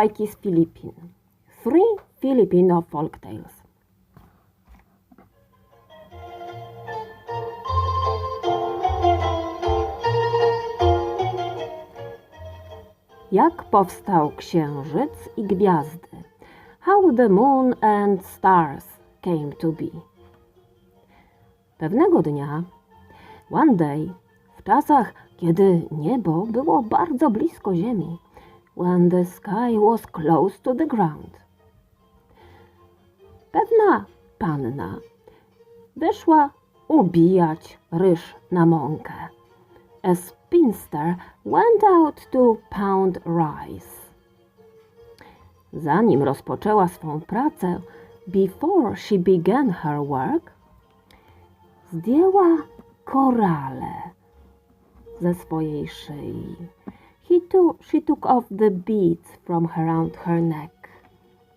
bajki z Filipin. Three Filipino folk tales. Jak powstał księżyc i gwiazdy? How the moon and stars came to be. Pewnego dnia, one day, w czasach, kiedy niebo było bardzo blisko ziemi, when the sky was close to the ground, pewna panna wyszła ubijać ryż na mąkę. A spinster went out to pound rice. Zanim rozpoczęła swą pracę, before she began her work, zdjęła korale ze swojej szyi. Took, she took off the beads from around her neck,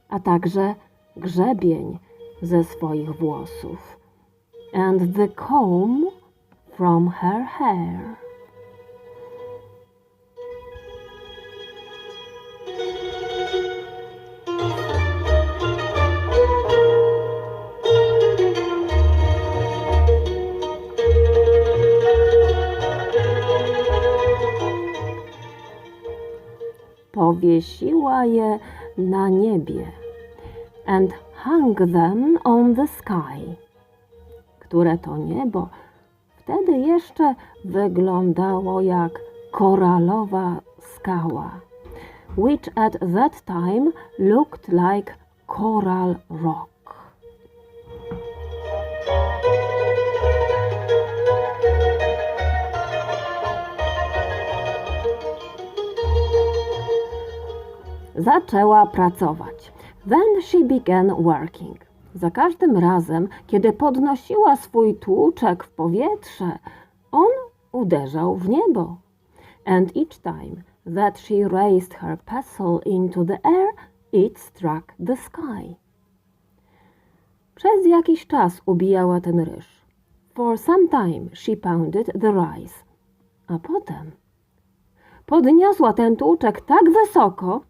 a także grzebień ze swoich włosów and the comb from her hair. Powiesiła je na niebie and hung them on the sky, które to niebo wtedy jeszcze wyglądało jak koralowa skała, which at that time looked like coral rock. Zaczęła pracować. Then she began working. Za każdym razem, kiedy podnosiła swój tłuczek w powietrze, on uderzał w niebo. And each time that she raised her pestle into the air, it struck the sky. Przez jakiś czas ubijała ten ryż. For some time she pounded the rice. A potem podniosła ten tłuczek tak wysoko,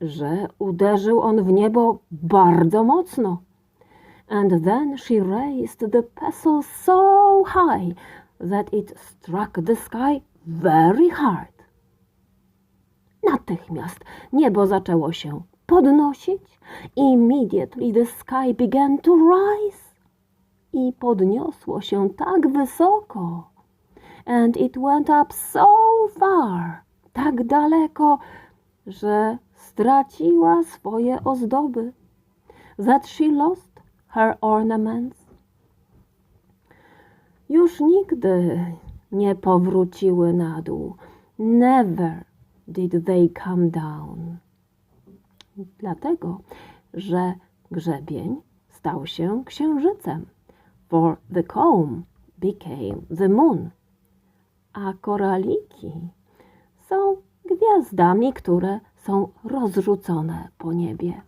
że uderzył on w niebo bardzo mocno. And then she raised the pestle so high that it struck the sky very hard. Natychmiast niebo zaczęło się podnosić. Immediately the sky began to rise. I podniosło się tak wysoko. And it went up so far, tak daleko, że straciła swoje ozdoby. That she lost her ornaments. Już nigdy nie powróciły na dół. Never did they come down. Dlatego, że grzebień stał się księżycem. For the comb became the moon. A koraliki są gwiazdami, które są rozrzucone po niebie.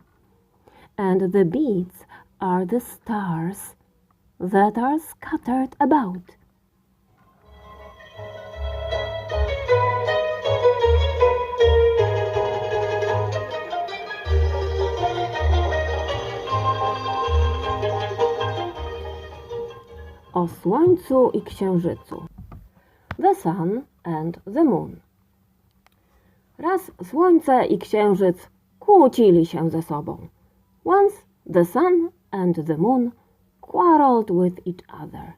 And the beads are the stars that are scattered about. O słońcu i księżycu. The sun and the moon. Raz słońce i księżyc kłócili się ze sobą. Once the sun and the moon quarreled with each other.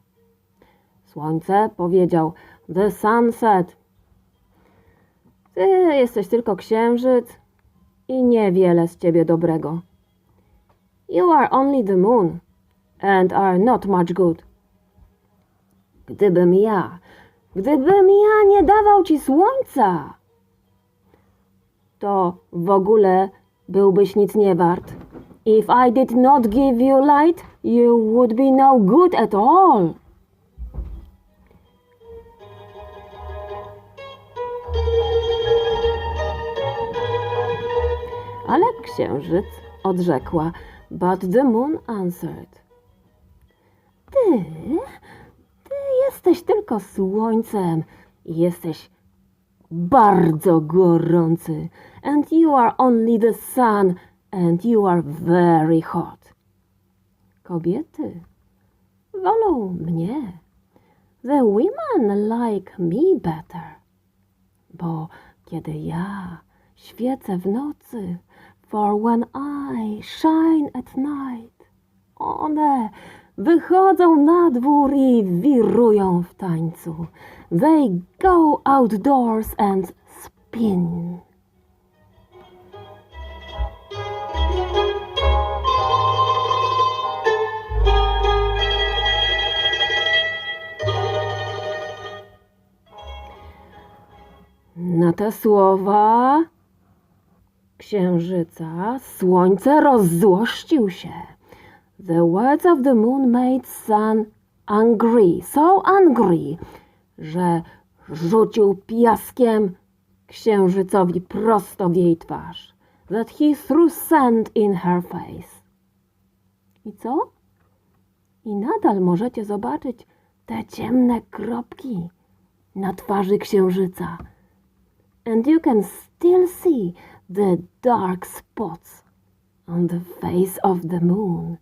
Słońce powiedział, the sun said, ty jesteś tylko księżyc i niewiele z ciebie dobrego. You are only the moon and are not much good. Gdybym ja, gdybym ja nie dawał ci słońca, to w ogóle byłbyś nic nie wart. If I did not give you light, you would be no good at all. Ale księżyc odrzekła, but the moon answered. Ty, ty jesteś tylko słońcem jesteś bardzo gorący. And you are only the sun and you are very hot. Kobiety wolą mnie. The women like me better. Bo kiedy ja świecę w nocy, for when I shine at night, one wychodzą na dwór i wirują w tańcu. They go outdoors and spin. Na te słowa księżyca słońce rozzłościł się. The words of the moon made sun angry, so angry, że rzucił piaskiem księżycowi prosto w jej twarz. That he threw sand in her face. I co? I nadal możecie zobaczyć te ciemne kropki na twarzy księżyca. And you can still see the dark spots on the face of the moon.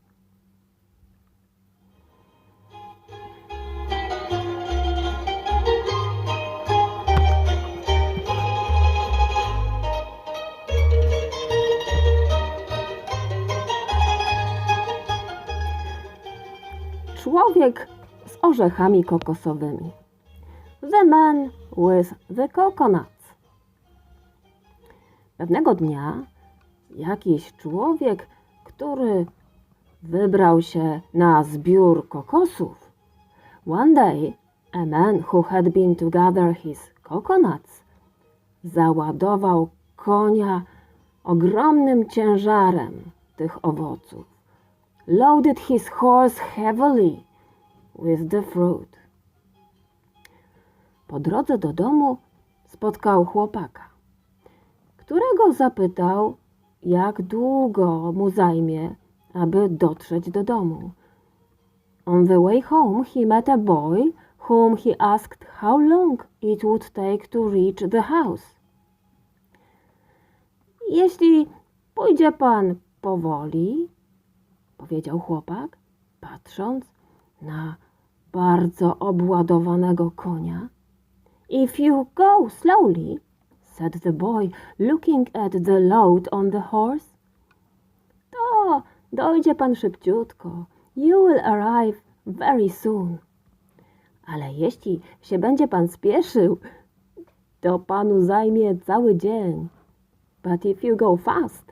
Człowiek z orzechami kokosowymi. The man with the coconuts. Pewnego dnia jakiś człowiek, który wybrał się na zbiór kokosów. One day, a man who had been to gather his coconuts załadował konia ogromnym ciężarem tych owoców. Loaded his horse heavily with the fruit. Po drodze do domu spotkał chłopaka którego zapytał, jak długo mu zajmie, aby dotrzeć do domu. On the way home he met a boy whom he asked how long it would take to reach the house. Jeśli pójdzie pan powoli, powiedział chłopak, patrząc na bardzo obładowanego konia. If you go slowly, said the boy, looking at the load on the horse. To dojdzie pan szybciutko. You will arrive very soon. Ale jeśli się będzie pan spieszył, to panu zajmie cały dzień. But if you go fast,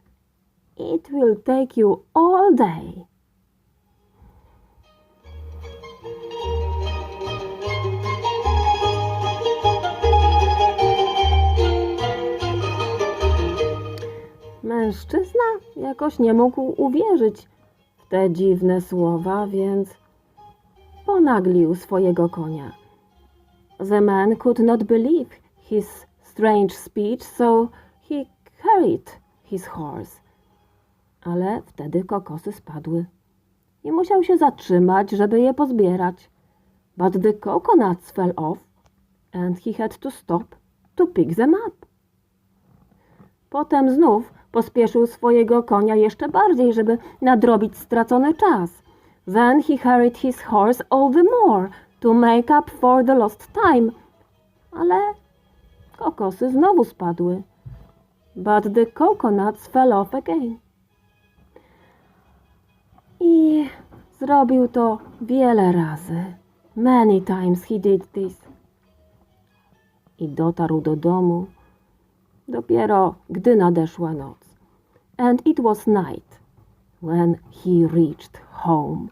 it will take you all day. Mężczyzna jakoś nie mógł uwierzyć w te dziwne słowa, więc ponaglił swojego konia. The man could not believe his strange speech, so he carried his horse. Ale wtedy kokosy spadły i musiał się zatrzymać, żeby je pozbierać. But the coconuts fell off and he had to stop to pick them up. Potem znów pospieszył swojego konia jeszcze bardziej, żeby nadrobić stracony czas. Then he hurried his horse all the more to make up for the lost time. Ale kokosy znowu spadły. But the coconuts fell off again. I zrobił to wiele razy. Many times he did this. I dotarł do domu dopiero gdy nadeszła noc. And it was night when he reached home.